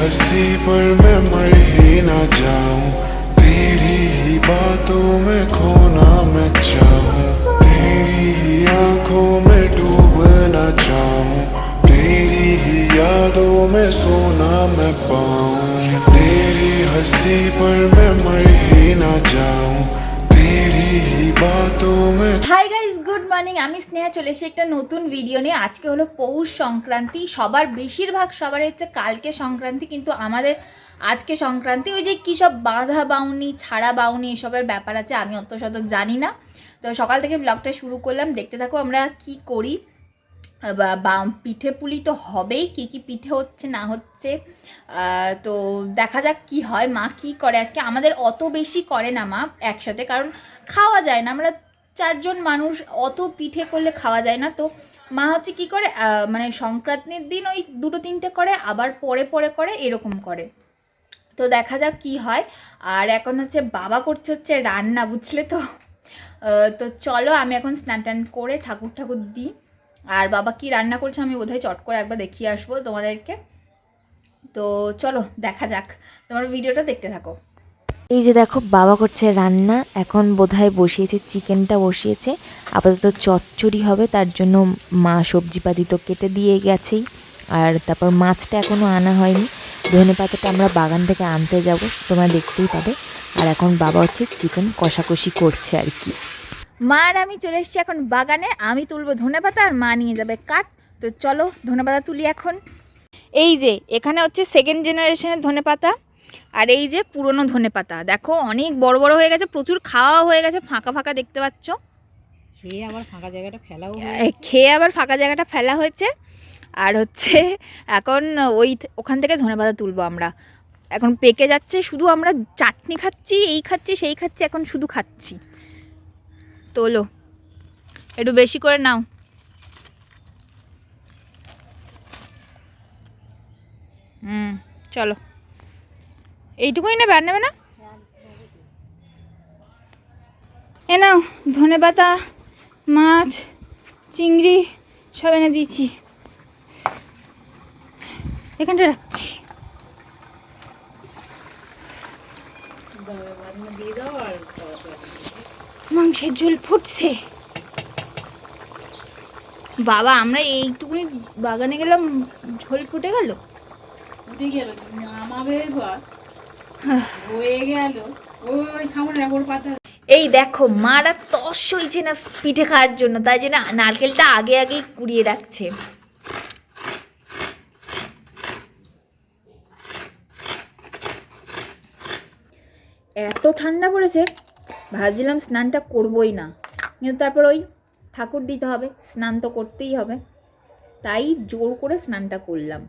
हँसी पर मैं मर ही ना जाऊँ। तेरी ही बातों में खोना मैं चाहूँ। तेरी ही आँखों में डूबना चाहूँ तेरी ही यादों में सोना मैं पाऊँ। तेरी हँसी पर मैं मर ही ना जाऊँ। হাই গাইজ গুড মর্নিং আমি স্নেহা, চলে এসে একটা নতুন ভিডিও নিয়ে। আজকে হলো পৌষ সংক্রান্তি। সবার বেশিরভাগ সবার হচ্ছে কালকে সংক্রান্তি, কিন্তু আমাদের আজকে সংক্রান্তি, ওই যে কী সব বাঁধা বাউনি, ছাড়া বাউনি এসবের ব্যাপার আছে, আমি অত শত জানি না। তো সকাল থেকে ব্লগটা শুরু করলাম। দেখতে থাকো আমরা কি করি। বা পিঠে পুলি তো হবেই, কি কি পিঠে হচ্ছে, না হচ্ছে তো দেখা যাক কি হয়, মা কি করে? আজকে আমাদের অত বেশি করে না মা একসাথে, কারণ খাওয়া যায় না। আমরা চারজন মানুষ, অত পিঠে করলে খাওয়া যায় না। তো মা হচ্ছে কি করে মানে সংক্রান্তির দিন ওই দুটো তিনটে করে, আবার পরে পরে করে, এরকম করে। তো দেখা যাক কি হয়। আর এখন হচ্ছে বাবা করছে হচ্ছে রান্না, বুঝলে তো? তো চলো আমি এখন স্নান টান করে ঠাকুর ঠাকুর দিই। আর বাবা কি রান্না করছে আমি বোধহয় চট করে একবার দেখিয়ে আসব তোমাদেরকে। তো চলো, দেখা যাক। তোমার ভিডিওটা দেখতে থাকো। এই যে দেখো, বাবা করছে রান্না। এখন বোধহয় বসিয়েছে, চিকেনটা বসিয়েছে। আপাতত চচ্চড়ি হবে, তার জন্য মা সবজিপাতি তো কেটে দিয়ে গেছেই। আর তারপর মাছটা এখনও আনা হয়নি। ধনে পাতাটা আমরা বাগান থেকে আনতে যাব, তোমরা দেখতেই পাবে। আর এখন বাবা হচ্ছে চিকেন কষাকষি করছে আর কি। মা আর আমি চলে এসেছি এখন বাগানে। আমি তুলবো ধনেপাতা আর মা নিয়ে যাবে কাঠ। তো চলো ধনেপাতা তুলি এখন। এই যে এখানে হচ্ছে সেকেন্ড জেনারেশনের ধনেপাতা। আর এই যে পুরনো ধনেপাতা। দেখো অনেক বড় বড় হয়ে গেছে প্রচুর খাওয়া হয়ে গেছে ফাঁকা ফাঁকা দেখতে পাচ্ছ। খেয়ে আবার ফাঁকা জায়গাটা ফেলাও খেয়ে আবার ফাঁকা জায়গাটা ফেলা হয়েছে। আর হচ্ছে এখন ওই ওখান থেকে ধনেপাতা তুলবো আমরা। এখন পেকে যাচ্ছে শুধু আমরা চাটনি খাচ্ছি এই খাচ্ছি সেই খাচ্ছি এখন শুধু খাচ্ছি। তোলো। একটু বেশি করে নাও। হুম, চলো। এইটুকুই নেবে আর নেবে না? এ নাও, ধনে পাতা, মাছ, চিংড়ি, সব এনে দিয়েছি। এখানটা রাখছি। দিয়ে দাও আর মাংসের ঝোল ফুটছে। বাবা আমরা এইটুকুনি বাগানে গেলাম ঝোল ফুটে গেল? উঠে গেল নামাবে এবার। হয়ে গেল। ওই ওই সামনে রাখ ওর পাতা। এই দেখো মারা তস হয়েছে না পিঠে খাওয়ার জন্য তাই জন্য নারকেলটা আগে আগেই কুড়িয়ে রাখছে। এত ঠান্ডা পড়েছে ভাবছিলাম স্নানটা করবই না। কিন্তু তারপর ওই ঠাকুর দিতে হবে, স্নান তো করতেই হবে। তাই জোর করে স্নানটা করলাম।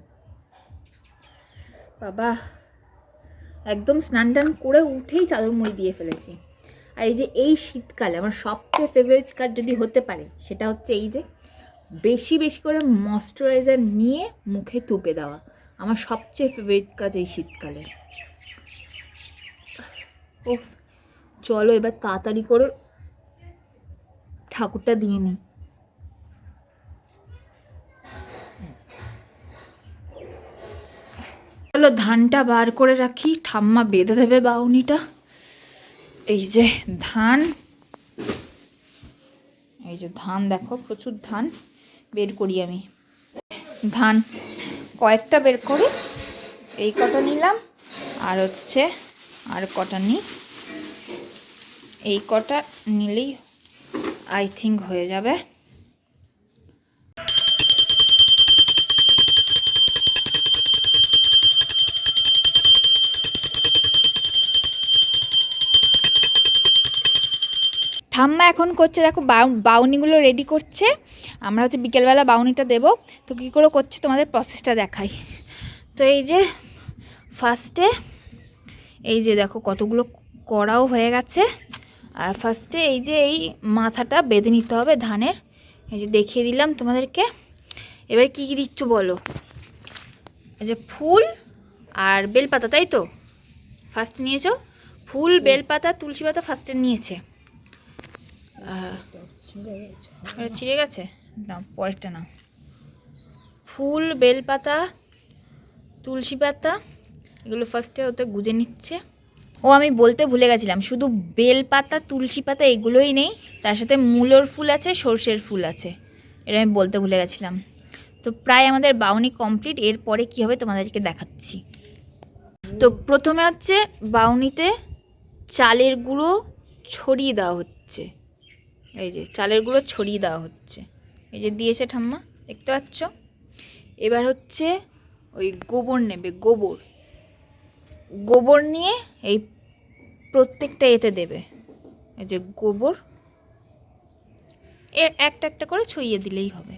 বাবা, একদম স্নান টান করে উঠেই চাদর মুড়ি দিয়ে ফেলেছি। আর এই যে এই শীতকালে, আমার সবচেয়ে ফেভারিট কাজ যদি হতে পারে, সেটা হচ্ছে এই যে বেশি বেশি করে ময়শ্চারাইজার নিয়ে মুখে তুপে দেওয়া। আমার সবচেয়ে ফেভারিট কাজ এই শীতকালে। ও চলো এবার তাড়াতাড়ি করে। ঠাকুরটা দিয়ে নিই চলো ধানটা বার করে রাখি। ঠাম্মা বেঁধে দেবে বাউনিটা। এই যে ধান। এই যে ধান দেখো, প্রচুর ধান বের করি আমি। ধান কয়েকটা বের করি এই কটা নিলাম। আর হচ্ছে আর কটা নিই এই কটা নিলেই আই থিঙ্ক হয়ে যাবে। ঠাম্মা এখন করছে, দেখো, বাউ- বাউনিগুলো রেডি করছে। আমরা হচ্ছে বিকেলবেলা বাউনিটা দেব। তো কী করে করছে তোমাদের প্রসেসটা দেখাই। তো এই যে ফার্স্টে এই যে দেখো কতগুলো কড়াও হয়ে গেছে। আর ফার্স্টে এই যে এই মাথাটা বেঁধে নিতে হবে ধানের। এই যে দেখিয়ে দিলাম তোমাদেরকে। এবার কী কী দিচ্ছ বলো? এই যে ফুল আর বেলপাতা তাই তো? ফার্স্ট নিয়েছো? ফুল বেলপাতা তুলসী পাতা ফার্স্টে নিয়েছে। ছিঁড়ে গেছে? না পরেরটা না ফুল বেলপাতা তুলসী পাতা এগুলো ফার্স্টে ওতে গুজে নিচ্ছে। ও আমি বলতে ভুলে গেছিলাম, শুধু বেল পাতা, তুলসী পাতা এগুলোই নেই, তার সাথে মূলোর ফুল আছে, সর্ষের ফুল আছে, এটা আমি বলতে ভুলে গেছিলাম। তো প্রায় আমাদের বাউনি কমপ্লিট, এরপরে কী হবে তোমাদেরকে দেখাচ্ছি। তো প্রথমে হচ্ছে বাউনিতে চালের গুঁড়ো ছড়িয়ে দেওয়া হচ্ছে, এই যে চালের গুঁড়ো ছড়িয়ে দেওয়া হচ্ছে, এই যে দিয়েছে ঠাম্মা, দেখতে পাচ্ছ? এবার হচ্ছে ওই গোবর নেবে, গোবর। গোবর নিয়ে এই প্রত্যেকটা এতে দেবে। এই যে গোবর এর একটা একটা করে ছড়িয়ে দিলেই হবে।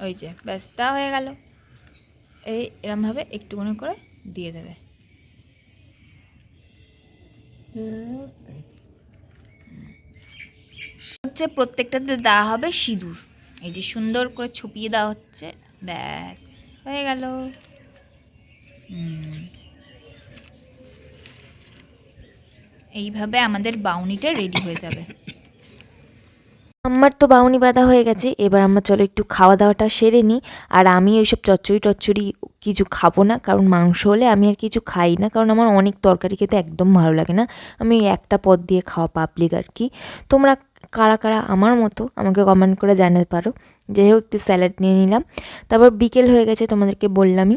ওই যে, ব্যাস, তা হয়ে গেল। এই এরমভাবে একটুখানি করে দিয়ে দেবে। হচ্ছে প্রত্যেকটাতে দেওয়া হবে সিঁদুর। এই যে সুন্দর করে ছুপিয়ে দেওয়া হচ্ছে, ব্যাস, হয়ে গেল। এইভাবে আমাদের বাউনিটা রেডি হয়ে যাবে। আমার তো বাউনি বাঁধা হয়ে গেছে, এবার আমরা চলো একটু খাওয়া দাওয়াটা সেরে নিই। আর আমি ওইসব চচ্চড়ি টচ্চড়ি কিছু খাব না, কারণ মাংস হলে আমি আর কিছু খাই না, কারণ আমার অনেক তরকারি খেতে একদম ভালো লাগে না। আমি একটা পদ দিয়ে খাওয়া পাবলিক আর কি। তোমরা কারা কারা আমার মতো আমাকে কমেন্ট করে জানাতে পারো। যাই হোক, একটু স্যালাড নিয়ে নিলাম। তারপর বিকেল হয়ে গেছে, তোমাদেরকে বললামই।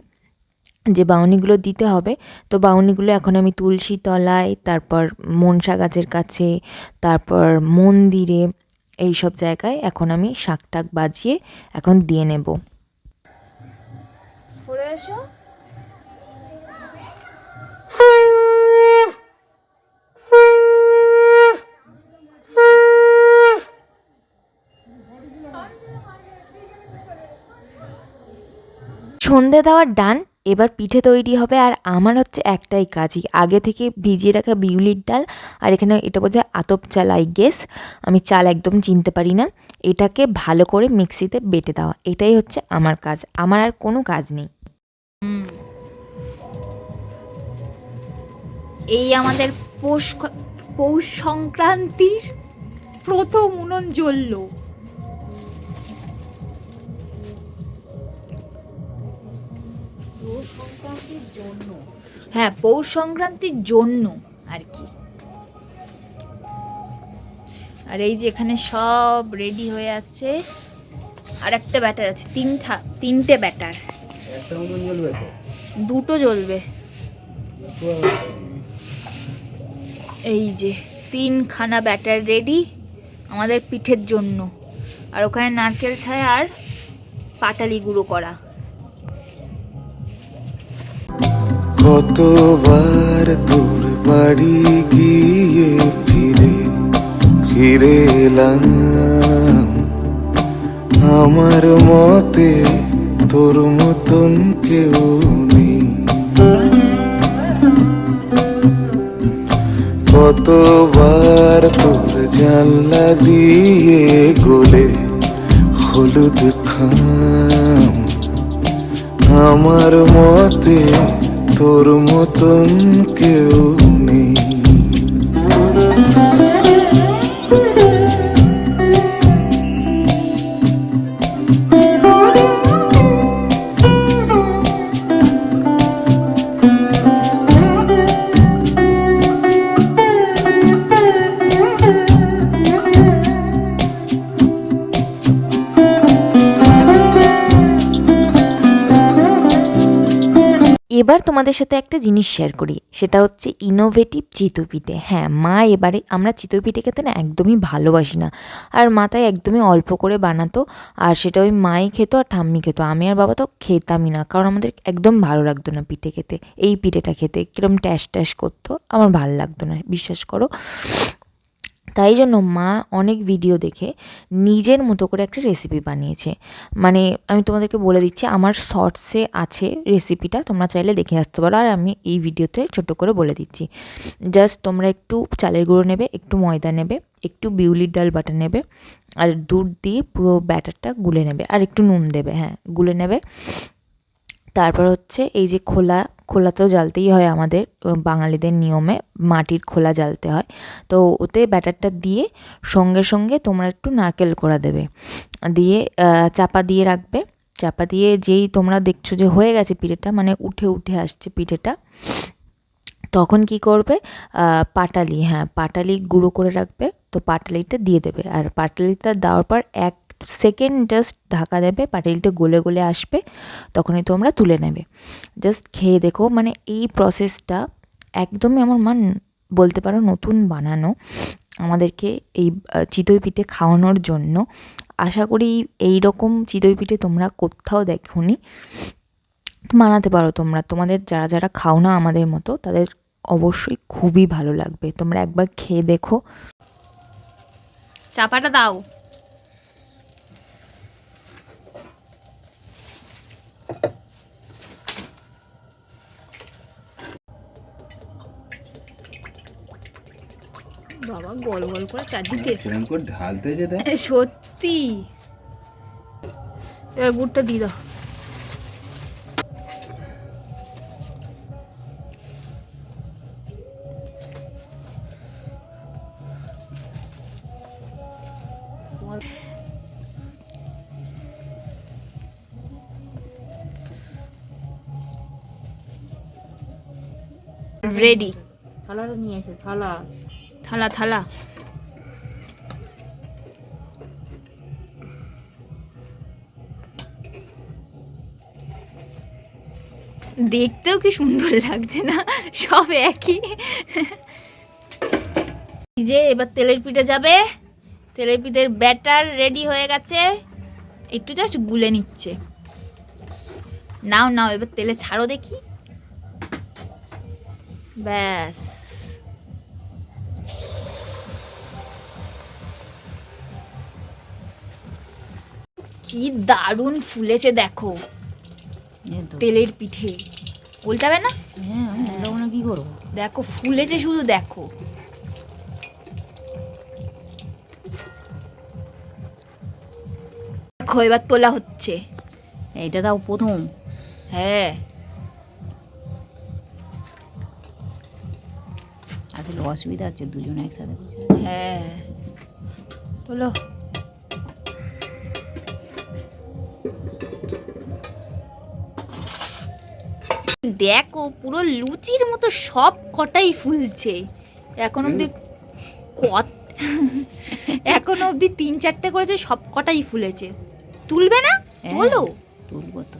যে বাউনিগুলো দিতে হবে তো বাউনিগুলো এখন আমি তুলসী তলায় তারপর মনসা গাছের কাছে তারপর মন্দিরে এই সব জায়গায় এখন আমি শাক টাক বাজিয়ে এখন দিয়ে নেব। এসো। সন্ধে দেওয়ার ডান এবার পিঠে তৈরি হবে আর আমার হচ্ছে একটাই কাজই। আগে থেকে ভিজিয়ে রাখা বিউলির ডাল আর এখানে এটা বোধহয় আতপ চাল আই গেস আমি চাল একদম চিনতে পারি না। এটাকে ভালো করে মিক্সিতে বেটে দেওয়া। এটাই হচ্ছে আমার কাজ। আমার আর কোনো কাজ নেই। এই আমাদের পৌষ পৌষ সংক্রান্তির প্রথম উনন জ্বললো হ্যাঁ পৌষ সংক্রান্তির জন্য আর কি। আর এই যে এখানে সব রেডি হয়ে আছে। আর একটা ব্যাটার আছে তিনটা তিনটে ব্যাটার দুটো জ্বলবে। এই যে তিনখানা ব্যাটার রেডি আমাদের পিঠের জন্য। আর ওখানে নারকেল ছায়া আর পাটালি গুঁড়ো করা। কতবার তোর বাড়ি গিয়ে ফিরে ফিরে এলাম। আমার মতে তোর মতন কেউ নেই। কতবার তোর জানলা দিয়ে গোলে হলুদ খাম। আমার মতে তোর মতন কেউ নেই। তোমাদের সাথে একটা জিনিস শেয়ার করি। সেটা হচ্ছে ইনোভেটিভ চিতপিঠে। হ্যাঁ মা এবারে, আমরা চিতপিঠে খেতে না একদমই ভালোবাসি না। আর মাথায় একদমই অল্প করে বানাতো, আর সেটা ওই মাই খেতো আর ঠাম্মি খেতো। আমি আর বাবা তো খেতামই না, কারণ আমাদের একদম ভালো লাগতো না পিঠে খেতে। এই পিঠেটা খেতে কীরকম ট্যাস ট্যাশ করতো, আমার ভালো লাগতো না, বিশ্বাস করো। তাই জন্য মা অনেক ভিডিও দেখে নিজের মতো করে একটা রেসিপি বানিয়েছে। মানে আমি তোমাদেরকে বলে দিচ্ছি, আমার শর্টসে আছে রেসিপিটা তোমরা চাইলে দেখে আসতে পারো। আর আমি এই ভিডিওতে ছোট করে বলে দিচ্ছি। জাস্ট তোমরা একটু চালের গুঁড়ো নেবে, একটু ময়দা নেবে, একটু বিউলির ডাল বাটা নেবে, আর দুধ দিয়ে পুরো ব্যাটারটা গুলে নেবে। আর একটু নুন দেবে হ্যাঁ গুলে নেবে। তারপর হচ্ছে এই যে খোলা খোলা তো জ্বালতেই হয় আমাদের বাঙালিদের নিয়মে মাটির খোলা জ্বালতে হয়। তো ওতে ব্যাটারটা দিয়ে সঙ্গে সঙ্গে তোমরা একটু নারকেল কোড়া দেবে। দিয়ে চাপা দিয়ে রাখবে। চাপা দিয়ে যেই তোমরা দেখছ যে হয়ে গেছে পিঠেটা মানে উঠে উঠে আসছে পিঠেটা, তখন কি করবে? পাটালি হ্যাঁ পাটালি গুঁড়ো করে রাখবে। তো পাটালিটা দিয়ে দেবে। আর পাটালিটা দেওয়ার পর এক সেকেন্ড জাস্ট ঢাকা দেবে, পাটিলটা গলে গলে আসবে, তখনই তোমরা তুলে নেবে। জাস্ট খেয়ে দেখো মানে এই প্রসেসটা একদমই আমার মা ন- বলতে পারো নতুন বানানো আমাদেরকে এই চিতই পিঠে খাওয়ানোর জন্য। আশা করি এই রকম চিতই পিঠে তোমরা কোথাও দেখোনি। বানাতে পারো তোমরা। তোমাদের যারা যারা খাও না আমাদের মতো, তাদের অবশ্যই খুবই ভালো লাগবে। তোমরা একবার খেয়ে দেখো। চাপাটা দাও। বাবা গল গল করে চারদিকে সেরকম করে ঢালতে যে সত্যি। এবার গুড়টা দিয়ে দাও। রেডি থালাটা নিয়ে এসে থালা। থালা থালা। দেখতেও কি সুন্দর লাগছে না? সব একই। যে, এবার তেলের পিঠে যাবে। তেলের পিঠের ব্যাটার রেডি হয়ে গেছে। একটু জাস্ট গুলে নিচ্ছে। নাও নাও, এবার তেলে ছাড়ো দেখি। ব্যাস। কি দারুণ ফুলেছে দেখো। তেলের পিঠে। উল্টাবে না? হ্যাঁ কি করব? দেখো ফুলেছে শুধু দেখো। দেখো এবার তোলা হচ্ছে। এইটা তাও প্রথম। হ্যাঁ। আসলে অসুবিধা হচ্ছে দুজন একসাথে হ্যাঁ। তোলো। দেখো পুরো লুচির মতো সব কটাই ফুলছে। এখন অবধি কত এখন অবধি তিন চারটে করেছে সব কটাই ফুলেছে। তুলবে না? হ্যাঁ। বলো তুলবো তো।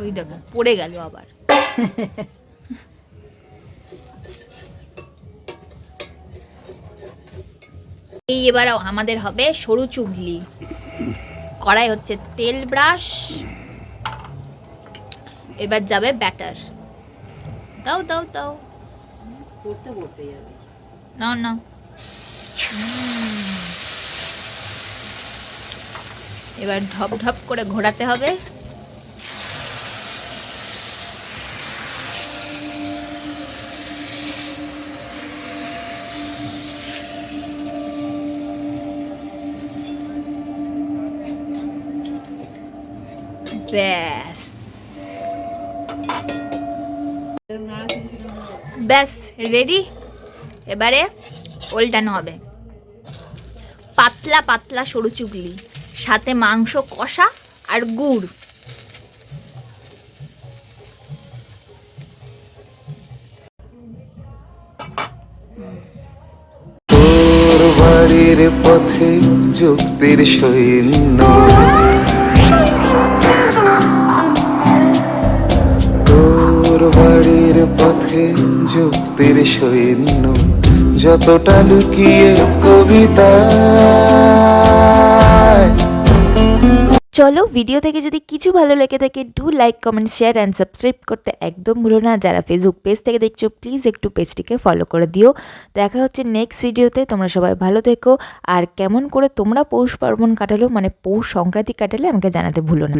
ওই দেখো। পড়ে গেল আবার। এই এবার আমাদের হবে সরু চুগলি। কড়াই হচ্ছে তেল ব্রাশ। এবার যাবে ব্যাটার। দাও দাও দাও। না নাও। এবার ঢপ ঢপ করে ঘোরাতে হবে। ব্যাস ব্যাস রেডি এবারে ওল্টানো হবে। পাতলা পাতলা সরু চুগলি সাথে মাংস কষা আর গুড়। তোর বাড়ির পথে যুক্তির সৈন্য। যুক্তির সৈন্য যতটা লুকিয়ে কবিতা চলো ভিডিও থেকে যদি কিছু ভালো লেগে থাকে do like comment share and subscribe করতে একদম ভুলো না। যারা ফেসবুক পেজ থেকে দেখছ প্লিজ একটু পেজটিকে ফলো করে দিও। দেখা হচ্ছে নেক্সট ভিডিওতে তোমরা সবাই ভালো থেকো। আর কেমন করে তোমরা পৌষ পার্বণ কাটালো মানে পৌষ সংক্রান্তি কাটালে আমাকে জানাতে ভুলো না।